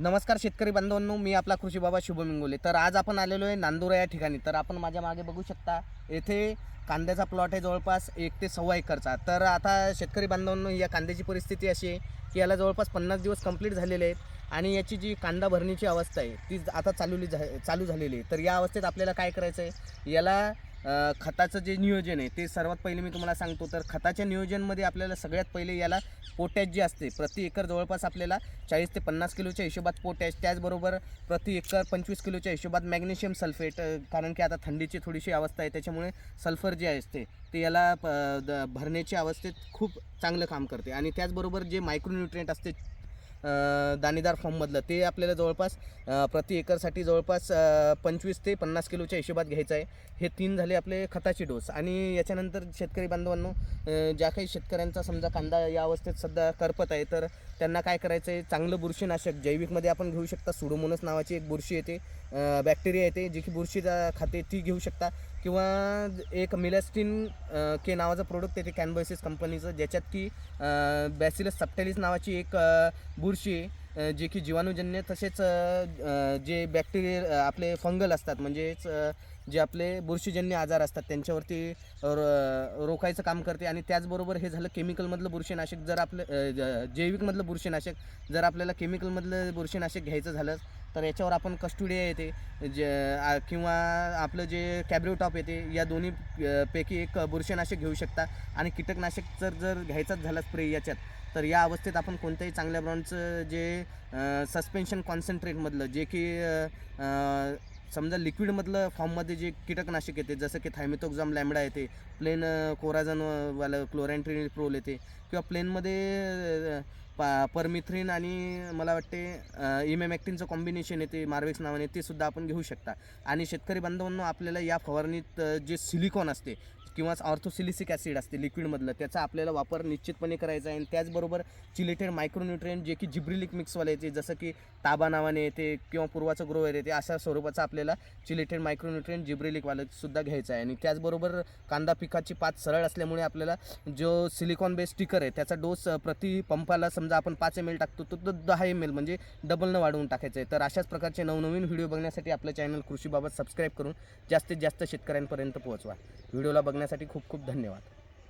नमस्कार शेतकरी बांधवांनो मी आपला कृषी बाबा शुभम इंगोले. तर आज आपण आलेलो आहे नांदुरा या ठिकाणी. तर आपण माझ्या मागे बघू शकता येथे कांद्याचा प्लॉट आहे जवळपास एक ते सव्वा एकरचा. तर आता शेतकरी बांधवांनो या कांद्याची परिस्थिती अशी आहे की याला जवळपास पन्नास दिवस कंप्लीट झालेले आहेत आणि याची जी कांदा भरणीची अवस्था आहे ती आता चालूली झा चालू झालेली आहे. तर या अवस्थेत आपल्याला काय करायचं आहे याला खताचं जे नियोजन आहे ते सर्वात पहिले मी तुम्हाला सांगतो. तर खताच्या नियोजनमध्ये आपल्याला सगळ्यात पहिले याला पोटॅश जे असते प्रति एकर जवळपास आपल्याला चाळीस ते पन्नास किलोच्या हिशोबात पोटॅश त्याचबरोबर प्रति एकर पंचवीस किलोच्या हिशोबात मॅग्नेशियम सल्फेट कारण की आता थंडीची थोडीशी अवस्था आहे त्याच्यामुळे सल्फर जे असते ते याला प- द- भरण्याच्या अवस्थेत खूप चांगलं काम करते. आणि त्याचबरोबर जे मायक्रोन्युट्रिएंट असते दाणेदार फॉर्ममधलं. ते आपल्याला जवळपास प्रति एकरसाठी जवळपास पंचवीस ते पन्नास किलोच्या हिशोबात घ्यायचं आहे. हे तीन झाले आपले खताचे डोस. आणि याच्यानंतर शेतकरी बांधवांनो ज्या काही शेतकऱ्यांचा समजा कांदा या अवस्थेत सध्या करपत आहे तर त्यांना काय करायचं आहे? चांगलं बुरशीनाशक जैविकमध्ये आपण घेऊ शकता. सुडोमोनस नावाची एक बुरशी येते. बॅक्टेरिया येते जी की बुरशीचा खाते ती घेऊ शकता. किंवा एक मिलॅस्टिन के नावाचं प्रोडक्ट येते कॅनबॉयसिस कंपनीचं ज्याच्यात की बॅसिलस सप्टेलिस नावाची एक बुर बुरशी जे की जीवाणूजन्य तसेच जे बॅक्टेरिया आपले फंगल असतात म्हणजेच जे आपले बुरशीजन्य आजार असतात त्यांच्यावरती रो रोखायचं काम करते. आणि त्याचबरोबर हे झालं केमिकलमधलं बुरशीनाशक. जर आपलं ज- जैविकमधलं बुरशीनाशक जर आपल्याला केमिकलमधलं बुरशीनाशक घ्यायचं झालं तर याच्यावर आपण कस्टुडिया येते जे किंवा आपलं जे कॅब्रिओ टॉप येते या दोन्ही पैकी एक बुरशीनाशक घेऊ शकता. आणि कीटकनाशक जर जर घ्यायचाच झाला स्प्रे याच्यात तर या अवस्थेत आपण कोणत्याही चांगल्या ब्रँडचं जे सस्पेन्शन कॉन्सन्ट्रेटमधलं जे की समजा लिक्विडमधलं फॉर्ममध्ये जे कीटकनाशक येते जसं की थायमेथोक्झाम लॅमडा येते प्लेन कोराझन वालं क्लोरॅन्ट्रिन प्रोल येते किंवा प्लेनमध्ये पा परमिथ्रिन आणि मला वाटते इमेमॅक्टिनचं कॉम्बिनेशन येते मार्वेक्स नावाने ते सुद्धा आपण घेऊ शकता. आणि शेतकरी बांधवांना आपल्याला या फवारणीत जे सिलिकॉन असते किंवा ऑर्थोसिलिसिक ॲसिड असते लिक्विडमधलं त्याचा आपल्याला वापर निश्चितपणे करायचा आहे. आणि त्याचबरोबर चिलेटेड मायक्रोन्युट्रियन जे की जिब्रिलिक मिक्सवाले येते जसं की ताबा नावाने येते किंवा पूर्वाचं ग्रोवर येते अशा स्वरूपाचा आपल्याला चिलेटेड मायक्रोन्युट्रियन जिब्रिलिकवालं सुद्धा घ्यायचं आहे. आणि त्याचबरोबर कांदा पिकाची पात सरळ असल्यामुळे आपल्याला जो सिलिकॉन बेस स्टिकर आहे त्याचा डोस प्रति पंपाला समजा आपण पाच एम एल टाकतो तो तो दहा एम एल म्हणजे डबलनं वाढवून टाकायचं आहे. तर अशाच प्रकारचे नवनवीन व्हिडिओ बघण्यासाठी आपलं चॅनल कृषीबाबत सबस्क्राईब करून जास्तीत जास्त शेतकऱ्यांपर्यंत पोहोचवा. व्हिडिओला बघण्यासाठी ऐकण्यासाठी खूप खूप धन्यवाद.